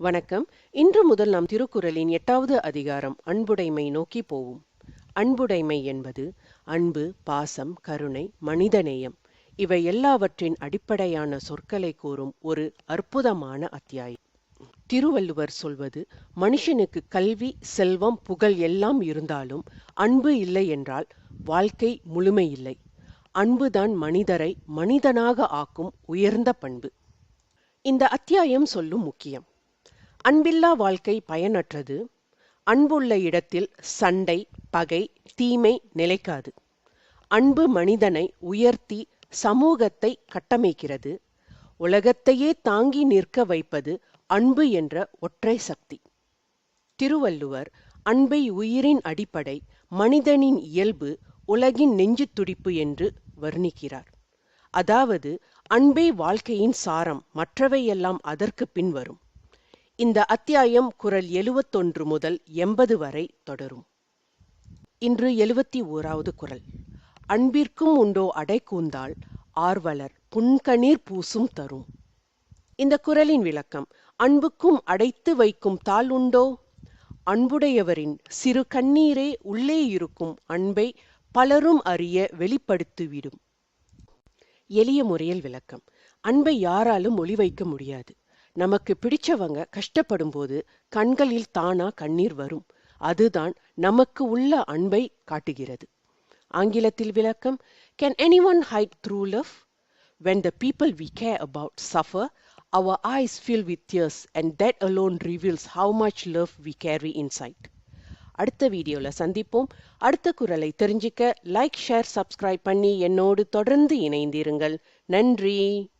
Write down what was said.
வணக்கம். இன்று முதல் நாம் திருக்குறளின் எட்டாவது அதிகாரம் அன்புடைமை நோக்கி போவோம். அன்புடைமை என்பது அன்பு பாசம் கருணை மனிதநேயம். இவை எல்லாவற்றின் அடிப்படையான சொற்களை கூறும் ஒரு அற்புதமான அத்தியாயம். திருவள்ளுவர் சொல்வது மனுஷனுக்கு கல்வி செல்வம் புகழ் எல்லாம் இருந்தாலும் அன்பு இல்லை என்றால் வாழ்க்கை முழுமையில்லை அன்புதான் மனிதரை மனிதனாக ஆக்கும் உயர்ந்த பண்பு. இந்த அத்தியாயம் சொல்லும் முக்கியம். அன்பில்லா வாழ்க்கை பயனற்றது. அன்புள்ள இடத்தில் சண்டை பகை தீமை நிலைக்காது. அன்பு மனிதனை உயர்த்தி சமூகத்தை கட்டமைக்கிறது. உலகத்தையே தாங்கி நிற்க வைப்பது அன்பு என்ற ஒற்றை சக்தி. திருவள்ளுவர் அன்பை உயிரின் அடிப்படை மனிதனின் இயல்பு உலகின் நெஞ்சு துடிப்பு என்று வர்ணிக்கிறார். அதாவது அன்பே வாழ்க்கையின் சாரம் மற்றவையெல்லாம் அதற்கு பின்வரும். இந்த அத்தியாயம் குரல் எழுவத்தொன்று முதல் எண்பது வரை தொடரும். இன்று எழுவத்தி ஓராவது குரல். அன்பிற்கும் உண்டோ அடை கூந்தால் ஆர்வலர் புன்கணீர் பூசும் தரும். இந்த குரலின் விளக்கம் அன்புக்கும் அடைத்து வைக்கும் தாள் உண்டோ? அன்புடையவரின் சிறு கண்ணீரே உள்ளே இருக்கும் அன்பை பலரும் அறிய வெளிப்படுத்திவிடும். எளிய முறையில் விளக்கம் அன்பை யாராலும் ஒளி வைக்க முடியாது. நமக்கு பிடிச்சவங்க கஷ்டப்படும் போது கண்களில் தானா கண்ணீர் வரும். அதுதான் நமக்கு உள்ள அன்பை காட்டுகிறது. ஆங்கிலத்தில் விளக்கம் can anyone hide true love when the people we care about suffer our eyes feel with tears and that alone reveals how much love we carry inside அடுத்த வீடியோவில் சந்திப்போம். அடுத்த குரலை தெரிஞ்சுக்க லைக் ஷேர் சப்ஸ்கிரைப் பண்ணி என்னோடு தொடர்ந்து இணைந்திருங்கள். நன்றி.